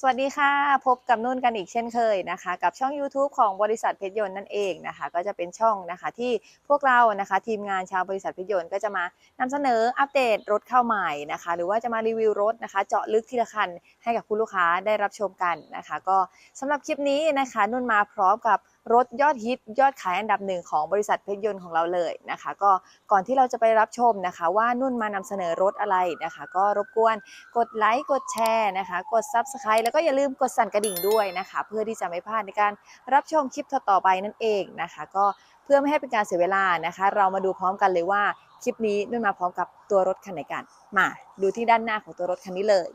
สวัสดีค่ะ พบกับนุ่นกันอีกเช่นเคยนะคะ กับช่อง YouTube ของบริษัทเพชรยนต์นั่นเองนะคะ ก็จะเป็นช่องนะคะที่พวกเรานะคะ ทีมงานชาวบริษัทเพชรยนต์ก็จะมานำเสนออัปเดตรถเข้าใหม่นะคะ หรือว่าจะมารีวิวรถนะคะ เจาะลึกทีละคันให้กับคุณลูกค้าได้รับชมกันนะคะ ก็สำหรับคลิปนี้นะคะ นุ่นมาพร้อมกับรถยอดฮิตยอดขายอันดับหนึ่งของบริษัทเพชรยนต์ของเราเลยนะคะ ก็ก่อนที่เราจะไปรับชมนะคะ ว่านุ่นมานำเสนอรถอะไรนะคะ ก็รบกวนกดไลค์กดแชร์นะคะ กด Subscribe แล้วก็อย่าลืมกดสั่นกระดิ่งด้วยนะคะ เพื่อที่จะไม่พลาดในการรับชมคลิปต่อๆไปนั่นเองนะคะ ก็เพื่อไม่ให้เป็นการเสียเวลานะคะ เรามาดูพร้อมกันเลยว่าคลิปนี้นุ่นมาพร้อมกับตัวรถคันไหนกันมา ดูที่ด้านหน้าของตัวรถคันนี้เลย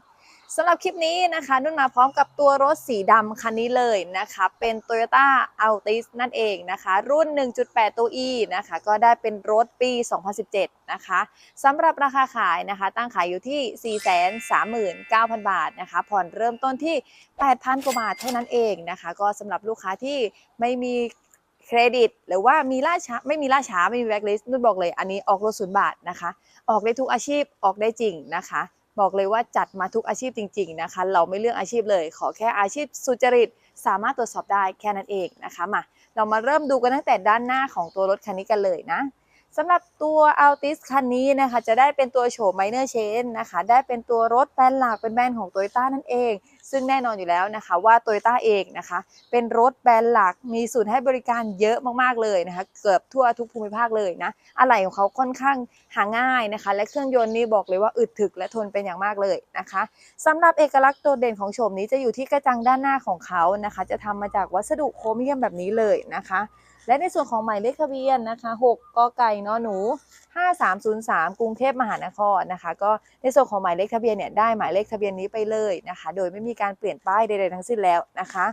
สำหรับคลิปนี้นะคะนุ่นมาพร้อมกับตัวรถสีดำคันนี้เลยนะคะเป็น Toyota Altis นั่นเองนะคะ รุ่น 1.8 ตัว E นะคะก็ได้เป็นรถปี 2017 นะคะสำหรับราคาขายนะคะ ตั้งขายอยู่ที่ 439,000 บาทนะคะ ผ่อนเริ่มต้นที่ 8,000 กว่าบาทเท่านั้นเองนะคะ ก็สำหรับลูกค้าที่ไม่มีเครดิตหรือว่ามีล่าช้าไม่มีล่าช้าไม่มีแบ็คลิสต์นุ่นบอกเลยอันนี้ออกรถศูนย์บาทนะคะ ออกได้ทุกอาชีพออกได้จริงนะคะ บอกเลยว่าจัดมาทุกอาชีพจริง ๆนะคะ เราไม่เลือกอาชีพเลย ขอแค่อาชีพสุจริต สามารถตรวจสอบได้แค่นั้นเองนะคะมาเรามาเริ่มดูกันตั้งแต่ด้านหน้าของตัวรถคันนี้กันเลยนะ สำหรับตัว Altis คันนี้นะคะ จะได้เป็นตัวโฉม Minor Change นะคะ ได้เป็นตัวรถแบรนด์หลักเป็นแบรนด์ของ Toyota นั่นเอง ซึ่งแน่นอนอยู่แล้วนะคะ ว่า Toyota เองนะคะ เป็นรถแบรนด์หลักมีศูนย์ให้บริการเยอะมากๆเลยนะคะ เกือบทั่วทุกภูมิภาคเลยนะอะไหล่ของเขาค่อนข้างหาง่ายนะคะ และเครื่องยนต์นี่บอกเลยว่าอึดถึกและทนเป็นอย่างมากเลยนะคะสำหรับเอกลักษณ์โดดเด่นของโฉมนี้จะอยู่ที่กระจังด้านหน้าของเขานะคะ จะทำมาจากวัสดุโครเมียมแบบนี้เลยนะคะ และในส่วนของหมายเลขทะเบียนนะคะ6กไก่นหนู 5303 กรุงเทพมหานครนะคะ ก็ในส่วนของหมายเลขทะเบียนเนี่ยได้หมายเลขทะเบียนนี้ไปเลยนะคะ โดยไม่มีการเปลี่ยนป้ายใดๆทั้งสิ้นแล้วนะคะ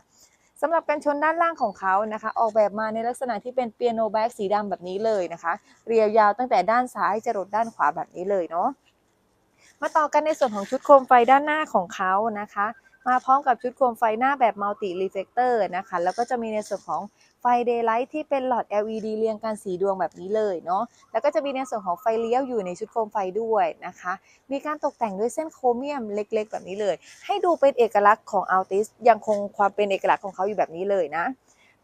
สำหรับกันชนด้านล่างของเขานะคะ ออกแบบมาในลักษณะที่เป็นเปียโนแบ็กสีดำแบบนี้เลยนะคะ เรียวยาวตั้งแต่ด้านซ้ายจรดด้านขวาแบบนี้เลยเนาะมาต่อกันในส่วนของชุดโคมไฟด้านหน้าของเขานะคะ มาพร้อมกับชุดโคมไฟหน้าแบบมัลติรีเฟกเตอร์นะคะ แล้วก็จะมีในส่วนของไฟเดย์ไลท์ที่เป็นหลอด LED เรียงกันสีดวงแบบนี้เลยเนาะ แล้วก็จะมีในส่วนของไฟเลี้ยวอยู่ในชุดโคมไฟด้วยนะคะ มีการตกแต่งด้วยเส้นโครเมียมเล็กๆ แบบนี้เลย ให้ดูเป็นเอกลักษณ์ของ Altis ยังคงความเป็นเอกลักษณ์ของเขาอยู่แบบนี้เลยนะ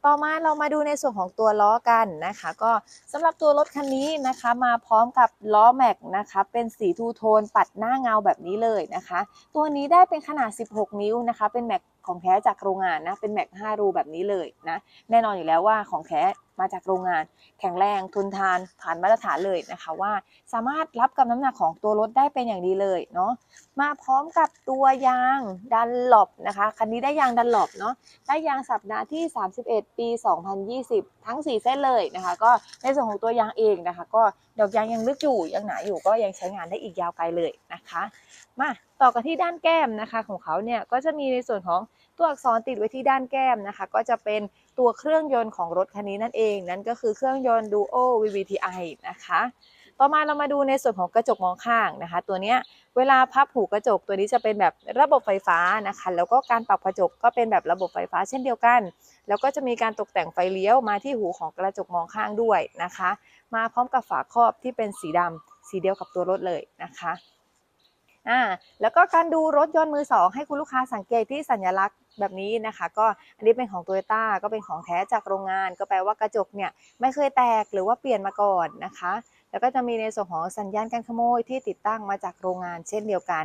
ต่อมาเรามาดูในส่วนของตัวล้อกันนะคะ ก็สำหรับตัวรถคันนี้นะคะ มาพร้อมกับล้อแม็กนะคะ เป็นสีทูโทนปัดหน้าเงาแบบนี้เลยนะคะ ตัวนี้ได้เป็นขนาด 16 นิ้วนะคะ เป็นแม็กของแท้จากโรงงานนะ เป็นแม็ก5รูแบบนี้เลยนะ แน่นอนอยู่แล้วว่าของแท้ มาจากโรงงาน แข็งแรงทนทานผ่านมาตรฐานเลยนะคะว่า สามารถรับกับน้ำหนักของตัวรถได้เป็นอย่างดีเลยเนาะมาพร้อมกับตัวยางดันหลบนะคะคันนี้ได้ยางดันหลบเนาะได้ยางสัปดาห์ที่ 31 ปี 2020 ทั้ง 4 เส้นเลยนะคะ ก็ในส่วนของตัวยางเองนะคะ ก็ดอกยางยังลึกอยู่ยังหนาอยู่ก็ยังใช้งานได้อีกยาวไกลเลยนะคะมาต่อกันที่ด้านแก้มนะคะของเขาเนี่ยก็จะมีในส่วนของตัวอักษรติดไว้ที่ด้านแก้มนะคะ ก็จะเป็น ตัวเครื่องยนต์ของรถคันนี้นั่นเอง นั่นก็คือเครื่องยนต์ Duo VVTi นะคะ ต่อมาเรามาดูในส่วนของกระจกมองข้างนะคะ ตัวเนี้ยเวลาพับหูกระจกตัวนี้จะเป็นแบบระบบไฟฟ้านะคะ แล้วก็การปรับกระจกก็เป็นแบบระบบไฟฟ้าเช่นเดียวกัน แล้วก็จะมีการตกแต่งไฟเลี้ยวมาที่หูของกระจกมองข้างด้วยนะคะ มาพร้อมกับฝาครอบที่เป็นสีดำสีเดียวกับตัวรถเลยนะคะ อ่าแล้วก็การดูรถยนต์มือสองให้คุณลูกค้าสังเกตที่สัญลักษณ์แบบนี้นะคะ ก็อันนี้เป็นของโตโยต้าก็เป็นของแท้จากโรงงาน ก็แปลว่ากระจกเนี่ยไม่เคยแตกหรือว่าเปลี่ยนมาก่อนนะคะ แล้วก็จะมีในส่วนของสัญญาณการขโมยที่ติดตั้งมาจากโรงงานเช่นเดียวกัน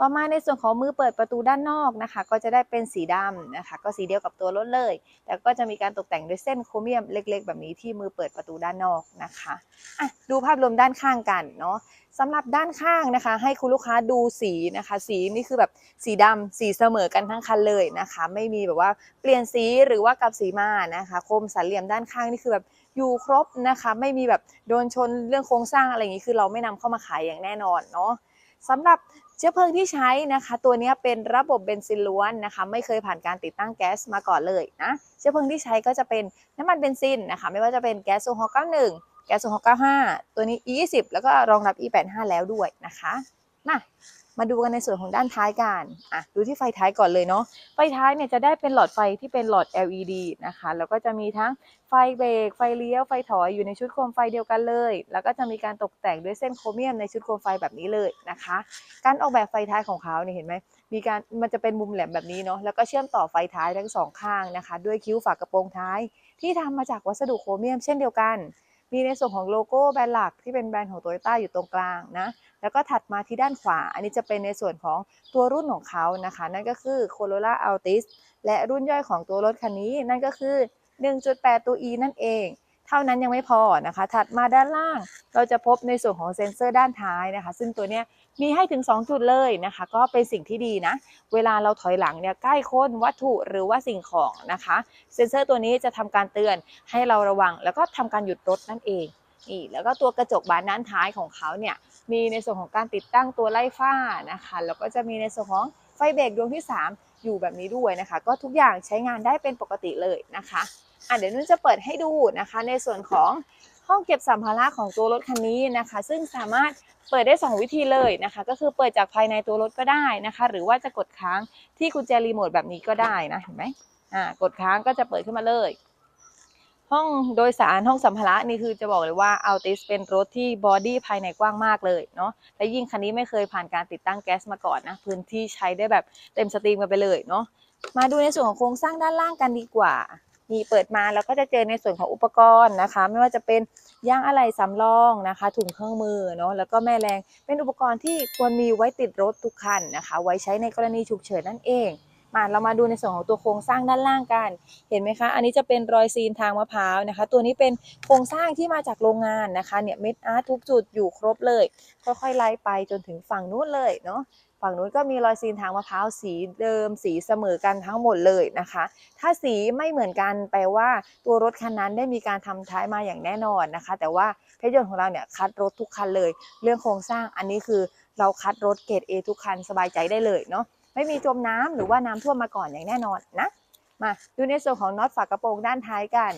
ต่อมาในส่วนของมือเปิดประตูด้านนอกนะคะ ก็จะได้เป็นสีดำนะคะ ก็สีเดียวกับตัวรถเลย แต่ก็จะมีการตกแต่งด้วยเส้นโครเมียมเล็ก ๆ แบบนี้ที่มือเปิดประตูด้านนอกนะคะอะดูภาพรวมด้านข้างกันเนาะสำหรับด้านข้างนะคะ ให้คุณลูกค้าดูสีนะคะ สีนี่คือแบบสีดำสีเสมอกันทั้งคันเลยนะคะ ไม่มีแบบว่าเปลี่ยนสีหรือว่ากับสีมานะคะโคมสันเหลี่ยมด้านข้างนี่คือแบบอยู่ครบนะคะ ไม่มีแบบโดนชนเรื่องโครงสร้างอะไรอย่างนี้คือเราไม่นำเข้ามาขายอย่างแน่นอนเนาะ สำหรับเชื้อเพลิงที่ใช้นะคะ ตัวนี้เป็นระบบเบนซินล้วนนะคะ ไม่เคยผ่านการติดตั้งแก๊สมาก่อนเลยนะเชื้อเพลิงที่ใช้ก็จะเป็นน้ำมันเบนซินนะคะ ไม่ว่าจะเป็นแก๊สโซฮอล์91แก๊สโซฮอล์95 ตัวนี้ E20 แล้วก็รองรับ E85 แล้วด้วยนะคะ มามาดูกันในส่วนของด้านท้ายกันอะดูที่ไฟท้ายก่อนเลยเนาะ ไฟท้ายเนี่ยจะได้เป็นหลอดไฟที่เป็นหลอด LED นะคะ แล้วก็จะมีทั้งไฟเบรก ไฟเลี้ยว ไฟถอยอยู่ในชุดโคมไฟเดียวกันเลย แล้วก็จะมีการตกแต่งด้วยเส้นโครเมียมในชุดโคมไฟแบบนี้เลยนะคะ การออกแบบไฟท้ายของเขาเนี่ยเห็นไหม มีการ มันจะเป็นมุมแหลมแบบนี้เนาะ แล้วก็เชื่อมต่อไฟท้ายทั้งสองข้างนะคะ ด้วยคิ้วฝากระโปรงท้าย ที่ทำมาจากวัสดุโครเมียมเช่นเดียวกัน มีในส่วนของโลโก้แบรนด์หลักที่เป็นแบรนด์ของโตโยต้าอยู่ตรงกลางนะ แล้วก็ถัดมาที่ด้านขวา อันนี้จะเป็นในส่วนของตัวรุ่นของเขานะคะ นั่นก็คือ Corolla Altis และรุ่นย่อยของตัวรถคันนี้ นั่นก็คือ 1.8 ตัว E นั่นเอง เท่านั้นยังไม่พอนะคะ ถัดมาด้านล่างเราจะพบในส่วนของเซ็นเซอร์ด้านท้ายนะคะ ซึ่งตัวเนี้ยมีให้ถึง 2 จุดเลยนะคะ ก็เป็นสิ่งที่ดีนะ เวลาเราถอยหลังเนี่ยใกล้ค้นวัตถุหรือว่าสิ่งของนะคะ เซ็นเซอร์ตัวนี้จะทำการเตือนให้เราระวัง แล้วก็ทำการหยุดรถนั่นเองนี่แล้วก็ตัวกระจกบานด้านท้ายของเขาเนี่ยมีในส่วนของการติดตั้งตัวไล่ฝ้านะคะแล้วก็จะมีในส่วนของไฟเบรกดวงที่ 3 อยู่แบบนี้ด้วยนะคะ ก็ทุกอย่างใช้งานได้เป็นปกติเลยนะคะ อะเดี๋ยวนุ่นจะเปิดให้ดูนะคะ ในส่วนของห้องเก็บสัมภาระของตัวรถคันนี้นะคะ ซึ่งสามารถเปิดได้ 2 วิธีเลยนะคะ ก็คือเปิดจากภายในตัวรถก็ได้นะคะ หรือว่าจะกดค้างที่กุญแจรีโมทแบบนี้ก็ได้นะเห็นไหมอ่ากดค้างก็จะเปิดขึ้นมาเลย ห้องโดยสารห้องสัมภาระนี่คือจะบอกเลยว่า Altis เป็นรถที่บอดี้ภายในกว้างมากเลยเนาะและยิ่งคันนี้ไม่เคยผ่านการติดตั้งแก๊สมาก่อนนะพื้นที่ใช้ได้แบบเต็มสตรีมกันไปเลยเนาะมาดูในส่วนของโครงสร้างด้านล่างกันดีกว่า นี่เปิดมาแล้วก็จะเจอในส่วนของอุปกรณ์นะคะ ไม่ว่าจะเป็นยางอะไหล่สำรองนะคะ ถุงเครื่องมือเนาะแล้วก็แม่แรงเป็นอุปกรณ์ที่ควรมีไว้ติดรถทุกคันนะคะ ไว้ใช้ในกรณีฉุกเฉินนั่นเองมาเรามาดูในส่วนของตัวโครงสร้างด้านล่างกัน เห็นไหมคะ อันนี้จะเป็นรอยซีนทางมะพร้าวนะคะ ตัวนี้เป็นโครงสร้างที่มาจากโรงงานนะคะ เนี่ยเม็ดอาร์ตทุกจุดอยู่ครบเลย ค่อยๆไล่ไปจนถึงฝั่งนู้นเลยเนาะ ฝั่งนู้นก็มีรอยซีนทางมะพร้าวสีเดิมสีเสมอกันทั้งหมดเลยนะคะ ถ้าสีไม่เหมือนกันแปลว่าตัวรถคันนั้นได้มีการทำท้ายมาอย่างแน่นอนนะคะ แต่ว่าเพชรยนต์ของเราเนี่ยคัดรถทุกคันเลย เรื่องโครงสร้างอันนี้คือเราคัดรถเกรด A ทุกคันสบายใจได้เลยเนาะไม่มีจมน้ำหรือว่าน้ำท่วมมาก่อนอย่างแน่นอนนะมาดูในส่วนของน็อตฝากระโปรงด้านท้ายกัน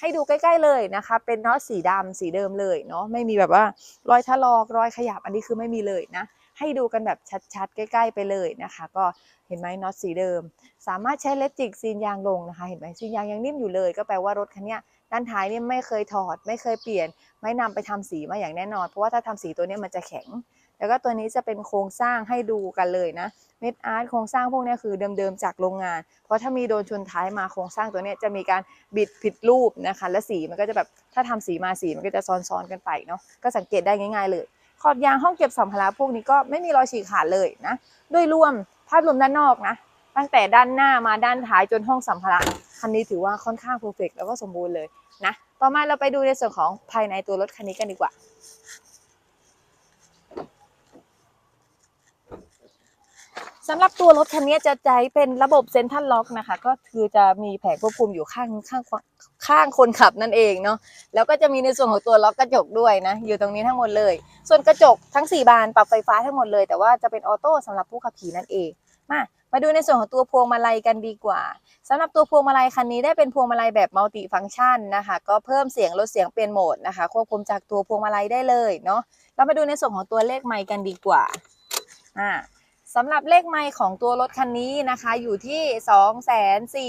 ให้ดูใกล้ๆเลยนะคะ เป็นน็อตสีดำสีเดิมเลยเนาะไม่มีแบบว่ารอยถลอกรอยขยับอันนี้คือไม่มีเลยนะ ให้ดูกันแบบชัดๆ ใกล้ ๆ ไปเลยนะคะ ก็เห็นไหมน็อตสีเดิม สามารถใช้เล็บจิกซีนยางลงนะคะ เห็นไหมซีนยางยังนิ่มอยู่เลย ก็แปลว่ารถคันนี้ด้านท้ายเนี่ยไม่เคยถอด ไม่เคยเปลี่ยน ไม่นำไปทำสีมาอย่างแน่นอน เพราะว่าถ้าทำสีตัวนี้มันจะแข็ง แล้วก็ตัวนี้จะเป็นโครงสร้างให้ดูกันเลยนะเม็ดอาร์ตโครงสร้างพวกนี้คือเดิมๆจากโรงงาน เพราะถ้ามีโดนชนท้ายมาโครงสร้างตัวนี้จะมีการบิดผิดรูปนะคะ และสีมันก็จะแบบถ้าทำสีมาสีมันก็จะซ้อนๆกันไปเนาะก็สังเกตได้ง่าย ๆเลย ขอบยางห้องเก็บสัมภาระพวกนี้ก็ไม่มีรอยฉีกขาดเลยนะโดยรวมภาพรวมด้านนอกนะ ตั้งแต่ด้านหน้ามาด้านท้ายจนห้องสัมภาระคันนี้ถือว่าค่อนข้างเพอร์เฟกแล้วก็สมบูรณ์เลยนะต่อมาเราไปดูในส่วนของภายในตัวรถคันนี้กันดีกว่า สำหรับตัวรถคันนี้จะใช้เป็นระบบเซ็นทรัลล็อกนะคะ ก็คือจะมีแผงควบคุมอยู่ข้างข้างข้างคนขับนั่นเองเนาะแล้วก็จะมีในส่วนของตัวล็อกกระจกด้วยนะอยู่ตรงนี้ทั้งหมดเลย ส่วนกระจกทั้ง 4 บานปรับไฟฟ้าทั้งหมดเลย แต่ว่าจะเป็นออโต้สำหรับผู้ขับขี่นั่นเองมามาดูในส่วนของตัวพวงมาลัยกันดีกว่าสำหรับตัวพวงมาลัยคันนี้ได้เป็นพวงมาลัยแบบมัลติฟังก์ชันนะคะ ก็เพิ่มเสียงลดเสียงเปลี่ยนโหมดนะคะ ควบคุมจากตัวพวงมาลัยได้เลยเนาะเรามาดูในส่วนของตัวเลขไมค์กันดีกว่าอ่า สำหรับเลขไมล์ของตัวรถคันนี้นะคะ อยู่ที่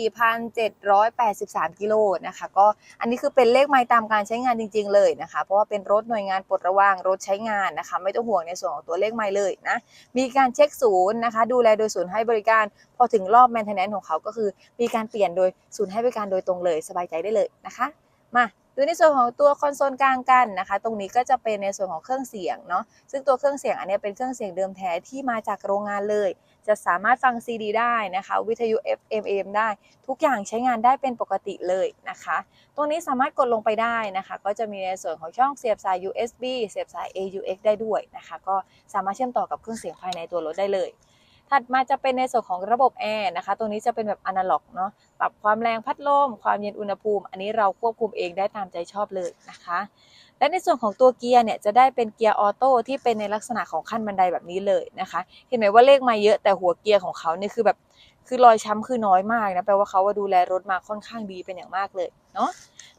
24,783 กิโลนะคะ ก็อันนี้คือเป็นเลขไมล์ตามการใช้งานจริง ๆ เลยนะคะ เพราะว่าเป็นรถหน่วยงานปลดระวางรถใช้งานนะคะ ไม่ต้องห่วงในส่วนของตัวเลขไมล์เลยนะ มีการเช็คศูนย์นะคะ ดูแลโดยศูนย์ให้บริการ พอถึงรอบแมนเทนแนนของเขาก็คือ มีการเปลี่ยนโดยศูนย์ให้บริการโดยตรงเลยสบายใจได้เลยนะคะ มาดูในส่วนของตัวคอนโซลกลางกันนะคะ ตรงนี้ก็จะเป็นในส่วนของเครื่องเสียงเนาะซึ่งตัวเครื่องเสียงอันนี้เป็นเครื่องเสียงเดิมแท้ที่มาจากโรงงานเลย จะสามารถฟัง CD ได้นะคะ วิทยุ FM AM ได้ ทุกอย่างใช้งานได้เป็นปกติเลยนะคะ ตรงนี้สามารถกดลงไปได้นะคะ ก็จะมีในส่วนของช่องเสียบสาย USB เสียบสาย AUX ได้ด้วยนะคะ ก็สามารถเชื่อมต่อกับเครื่องเสียงภายในตัวรถได้เลย ถัดมาจะเป็นในส่วนของระบบแอร์นะคะ ตรงนี้จะเป็นแบบอนาล็อกเนาะ ปรับความแรงพัดลม ความเย็นอุณหภูมิ อันนี้เราควบคุมเองได้ตามใจชอบเลยนะคะ และในส่วนของตัวเกียร์เนี่ยจะได้เป็นเกียร์ออโต้ที่เป็นในลักษณะของขั้นบันไดแบบนี้เลยนะคะ เห็นไหมว่าเลขมาเยอะแต่หัวเกียร์ของเขาเนี่ยคือแบบ คือรอยช้ำคือน้อยมากนะ แปลว่าเขาว่าดูแลรถมาค่อนข้างดีเป็นอย่างมากเลยเนาะ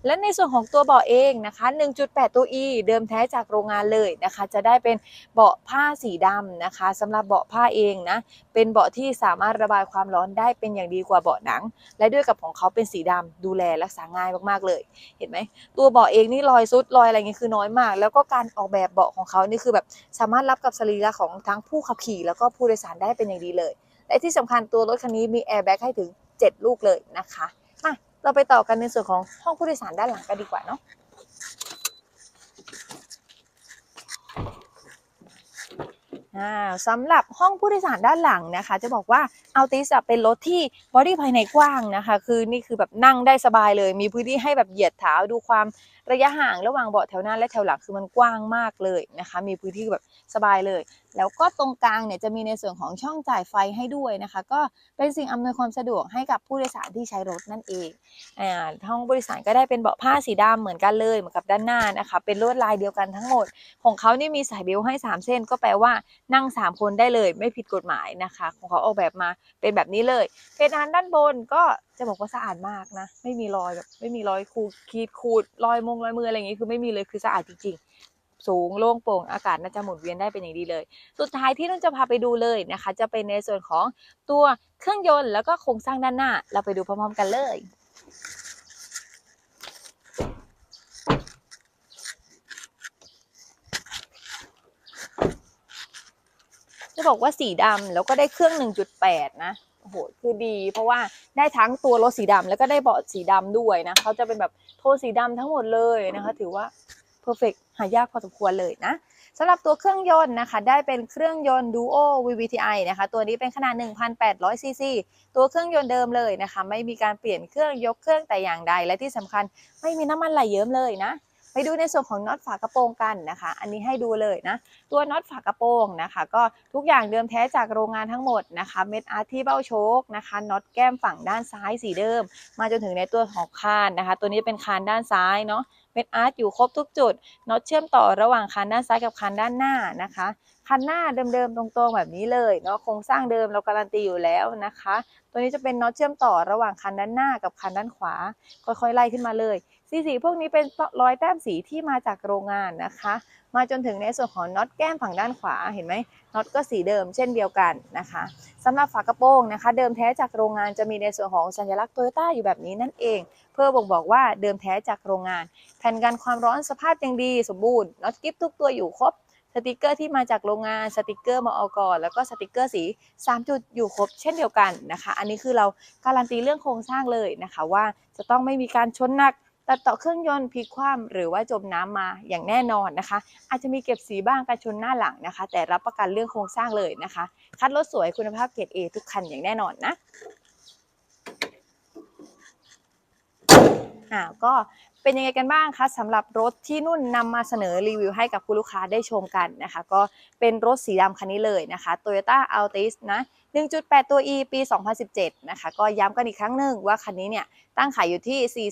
และในส่วนของตัวเบาะเองนะคะ 1.8 ตัว E เดิมแท้จากโรงงานเลยนะคะ จะได้เป็นเบาะผ้าสีดำนะคะสำหรับเบาะผ้าเองนะ เป็นเบาะที่สามารถระบายความร้อนได้เป็นอย่างดีกว่าเบาะหนัง และด้วยกับของเขาเป็นสีดำดูแลรักษาง่ายมากๆเลย เห็นไหมตัวเบาะเองนี่รอยซุดรอยอะไรเงี้ยคือน้อยมาก แล้วก็การออกแบบเบาะของเขานี่คือแบบสามารถรับกับสรีระของทั้งผู้ขับขี่ แล้วก็ผู้โดยสารได้เป็นอย่างดีเลย และที่สำคัญตัวรถคันนี้มีแอร์แบ็กให้ถึง 7 ลูกเลยนะคะมา เราไปต่อกันในส่วนของห้องผู้โดยสารด้านหลังกันดีกว่าเนาะอ่าสำหรับห้องผู้โดยสารด้านหลังนะคะ จะบอกว่าอัลติสเป็นรถที่บอดี้ภายในกว้างนะคะ คือนี่คือแบบนั่งได้สบายเลย มีพื้นที่ให้แบบเหยียดเท้าดูความระยะห่างระหว่างเบาะแถวหน้าและแถวหลังคือมันกว้างมากเลยนะคะ มีพื้นที่แบบสบายเลย แล้วก็ตรงกลางเนี่ยจะมีในส่วนของช่องจ่ายไฟให้ด้วยนะคะ ก็เป็นสิ่งอำนวยความสะดวกให้กับผู้โดยสารที่ใช้รถนั่นเองอ่าห้องผู้โดยสารก็ได้เป็นเบาะผ้าสีดำเหมือนกันเลยเหมือนกับด้านหน้านะคะ เป็นลวดลายเดียวกันทั้งหมด ของเขานี่มีสายเบลให้ 3 เส้น ก็แปลว่านั่ง 3 คนได้เลยไม่ผิดกฎหมายนะคะ ของเขาออกแบบมาเป็นแบบนี้เลยเพดานด้านบนก็จะบอกว่าสะอาดมากนะ ไม่มีรอยแบบไม่มีรอยขูดขีดขูดรอยมงรอยมืออะไรอย่างงี้คือไม่มีเลยคือสะอาดจริงๆ สูงโล่งโปร่งอากาศน่าจะหมุนเวียนได้เป็นอย่างดีเลย สุดท้ายที่นุ่นจะพาไปดูเลยนะคะ จะเป็นในส่วนของตัวเครื่องยนต์แล้วก็โครงสร้างด้านหน้า เราไปดูพร้อมๆกันเลยจะบอกว่าสีดำแล้วก็ได้เครื่อง 1.8 นะ โอ้โห คือดี เพราะว่าได้ทั้งตัวรถสีดำแล้วก็ได้เบาะสีดำด้วยนะ เขาจะเป็นแบบโทนสีดำทั้งหมดเลยนะคะ ถือว่า เพอร์เฟกหายากพอสมควรเลยนะสำหรับตัวเครื่องยนต์นะคะ ได้เป็นเครื่องยนต์ Duo VVTi นะคะ ตัวนี้เป็นขนาด 1,800 ซีซี ตัวเครื่องยนต์เดิมเลยนะคะ ไม่มีการเปลี่ยนเครื่องยกเครื่องแต่อย่างใด และที่สำคัญไม่มีน้ำมันไหลเยิ้มเลยนะ ไปดูในส่วนของน็อตฝากระโปรงกันนะคะ อันนี้ให้ดูเลยนะ ตัวน็อตฝากระโปรงนะคะ ก็ทุกอย่างเดิมแท้จากโรงงานทั้งหมดนะคะ เม็ดอาร์ตที่เบ้าโชคนะคะน็อตแก้มฝั่งด้านซ้ายสีเดิม มาจนถึงในตัวของคานนะคะ ตัวนี้เป็นคานด้านซ้ายเนาะเม็ดอาร์ตอยู่ครบทุกจุดน็อตเชื่อมต่อระหว่างคานด้านซ้ายกับคานด้านหน้านะคะ คันหน้าเดิมๆตรงๆแบบนี้เลยเนาะโครงสร้างเดิมเราการันตีอยู่แล้วนะคะ ตัวนี้จะเป็นน็อตเชื่อมต่อระหว่างคันด้านหน้ากับคันด้านขวา ค่อยๆไล่ขึ้นมาเลย สีสีพวกนี้เป็นรอยแต้มสีที่มาจากโรงงานนะคะ มาจนถึงในส่วนของน็อตแก้มฝั่งด้านขวาเห็นไหมน็อตก็สีเดิมเช่นเดียวกันนะคะสำหรับฝากระโปรงนะคะ เดิมแท้จากโรงงานจะมีในส่วนของสัญลักษณ์โตโยต้าอยู่แบบนี้นั่นเอง เพื่อบ่งบอกว่าเดิมแท้จากโรงงาน แผ่นกันความร้อนสภาพยังดีสมบูรณ์น็อตกิฟทุกตัวอยู่ครบสติกเกอร์ที่มาจากโรงงานสติกเกอร์มอกแล้วก็สติกเกอร์สี 3 จุดอยู่ครบเช่นเดียวกันนะคะ อันนี้คือเราการันตีเรื่องโครงสร้างเลยนะคะว่าจะต้องไม่มีการชนหนัก ตัดต่อเครื่องยนต์พลิกคว่ำหรือว่าจมน้ำมาอย่างแน่นอนนะคะ อาจจะมีเก็บสีบ้างการชนหน้าหลังนะคะ แต่รับประกันเรื่องโครงสร้างเลยนะคะ คัดรถสวยคุณภาพเกรด A ทุกคันอย่างแน่นอนนะอ่าก็ เป็นยังไงกันบ้างคะสำหรับรถที่นุ่นนำมาเสนอรีวิวให้กับคุณลูกค้าได้ชมกันนะคะ ก็เป็นรถสีดำคันนี้เลยนะคะ Toyota Altis นะ 1.8 ตัว E ปี 2017 นะคะ ก็ย้ำกันอีกครั้งหนึ่งว่าคันนี้เนี่ยตั้งขายอยู่ที่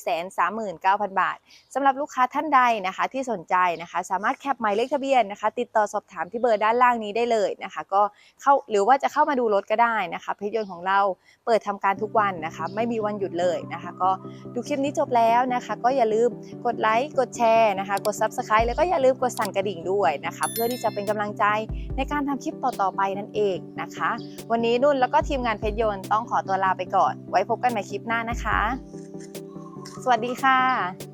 439,000 บาทสำหรับลูกค้าท่านใดนะคะที่สนใจนะคะ สามารถแคปหมายเลขทะเบียนนะคะ ติดต่อสอบถามที่เบอร์ด้านล่างนี้ได้เลยนะคะ ก็เข้าหรือว่าจะเข้ามาดูรถก็ได้นะคะเพจยนต์ของเราเปิดทำการทุกวันนะคะ ไม่มีวันหยุดเลยนะคะ ก็ดูคลิปนี้จบแล้วนะคะ ก็อย่าลืมกดไลค์กดแชร์นะคะ กด Subscribe แล้วก็อย่าลืมกดสั่นกระดิ่งด้วยนะคะ เพื่อที่จะเป็นกำลังใจในการทำคลิปต่อๆไปนั่นเองนะคะ วันนี้นุ่นแล้วก็ทีมงานเพชรยนต์ต้องขอตัวลาไปก่อน ไว้พบกันใหม่คลิปหน้านะคะ สวัสดีค่ะ